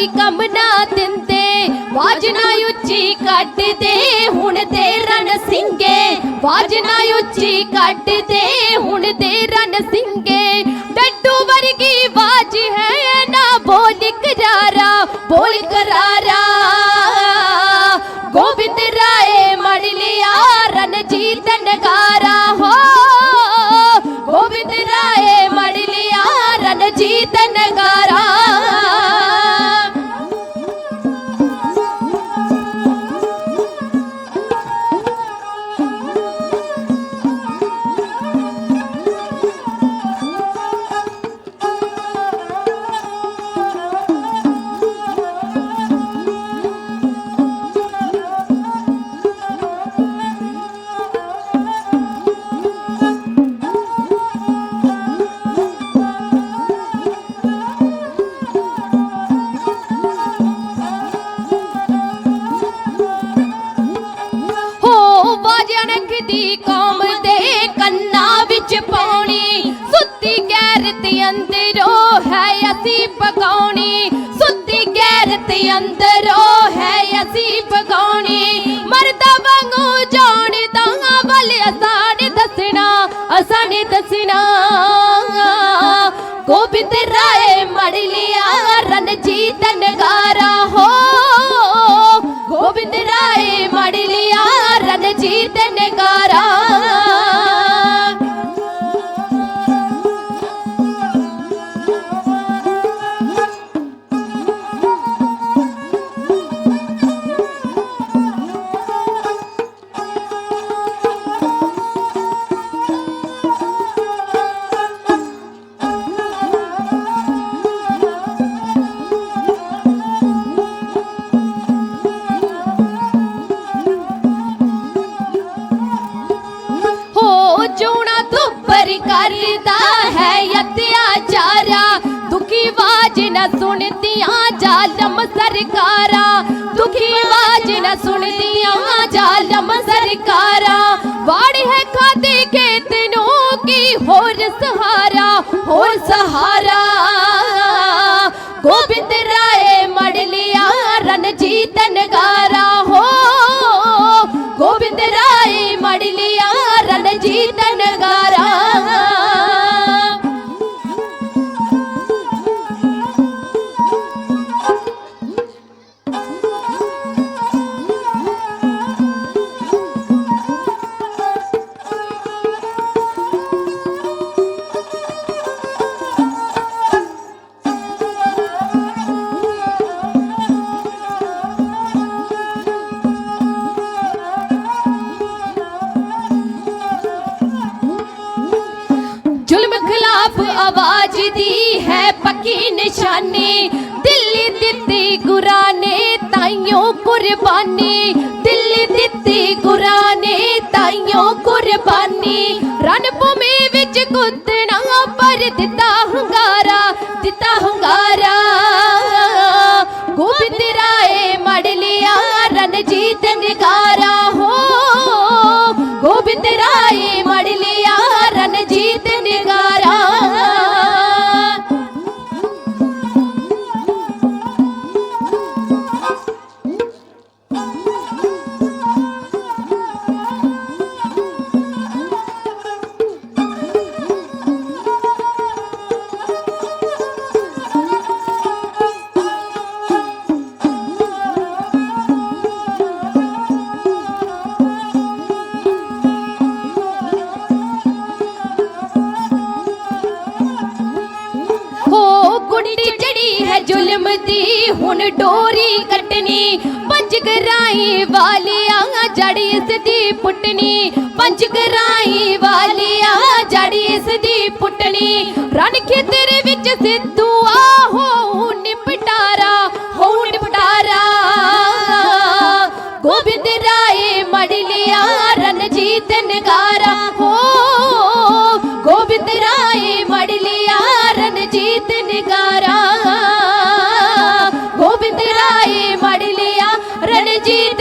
ਕੋਈ ਕੰਮ ਨਾ ਦਿੰਦੇ। ਵਾਜ ਨਾ ਉੱਚੀ ਕੱਢਦੇ, ਹੁਣ ਤੇ ਰਣ ਸਿੰਘੇ ਵਾਜ ਨਾ ਉੱਚੀ ਕੱਢਦੇ, ਹੁਣ ਤੇ ਰਣ ਸਿੰਘੇ ਡੱਡੂ ਵਰਗੀ ਦੀ ਕੌਮ ਦੇ ਕੰਨਾਂ ਵਿੱਚ ਪਾਉਣੀ। ਸੁੱਤੀ ਗੈਰਤ ਅੰਦਰੋਂ ਹੈ ਅਸੀਂ ਪਕਾਉਣੀ ਸੁੱਤੀ ਗੈਰਤ ਅੰਦਰੋਂ ਹੈ ਅਸੀਂ ਪਕਾਉਣੀ ਮਰਦਾ ਵਾਂਗੂ ਜਾਣਦਾ ਵੱਲ ਅਸਾਂ ਨੇ ਦੱਸਣਾ, ਅਸਾਂ ਨੇ ਦੱਸਣਾ। ਗੋਬਿੰਦ ਦੁਖੀ ਆਵਾਜ਼ ਨਾ ਸੁਣਦੀਆਂ ਜ਼ਾਲਮ ਸਰਕਾਰਾਂ। ਦੁਖੀ ਆਵਾਜ਼ ਨਾ ਸੁਣਦੀਆਂ ਜ਼ਾਲਮ ਸਰਕਾਰਾਂ। ਵਾੜ ਹੈ ਖਾਦੇ ਖੇਤ ਨੂੰ ਕੀ ਹੋਰ ਸਹਾਰਾ, ਹੋਰ ਹੈ ਪੱਕੀ ਨਿਸ਼ਾਨੀ। ਦਿੱਲੀ ਦਿੱਤੀ ਗੁਰਾਂ ਨੇ ਤਾਈਓ ਕੁਰਬਾਨੀ। ਦਿੱਲੀ ਦਿੱਤੀ ਗੁਰਾਂ ਨੇ ਤਾਈਓ ਕੁਰਬਾਨੀ। ਰਣ ਭੂਮੀ ਵਿੱਚ ਕੁੱਦਣਾ ਪਰ ਦਿੱਤਾ ਹੰਗਾਰਾ ਦਿੱਤਾ ਹੰਗਾਰਾ। ਗੋਬਿੰਦ ਰਾਏ ਮੜ ਲਿਆ ਰਣਜੀਤ ਨਿਗਾਰਾ ਜ਼ੁਲਮ ਦੀ ਹੁਣ ਡੋਰੀ ਕੱਟਣੀ। ਪੰਜ ਗਰਾਈ ਵਾਲਿਆਂ ਜੜੀ ਇਸ ਦੀ ਪੁੱਟਣੀ। ਪੰਜ ਗਰਾਈ ਵਾਲਿਆਂ ਜੜੀ ਇਸ ਦੀ ਪੁੱਟਣੀ। ਰਣ ਖੇਤਰ ਵਿੱਚ ਸਿੱਧੂ ਆ ਆਹੋ ਨਿਪਟਾਰਾ ਹੋ ਨਿਪਟਾਰਾ। ਗੋਬਿੰਦ ਰਾਏ ਮੜ ਲਿਆ ਰਣਜੀਤ ਨਗਾਰਾ ਹੋ ਗੋਬਿੰਦ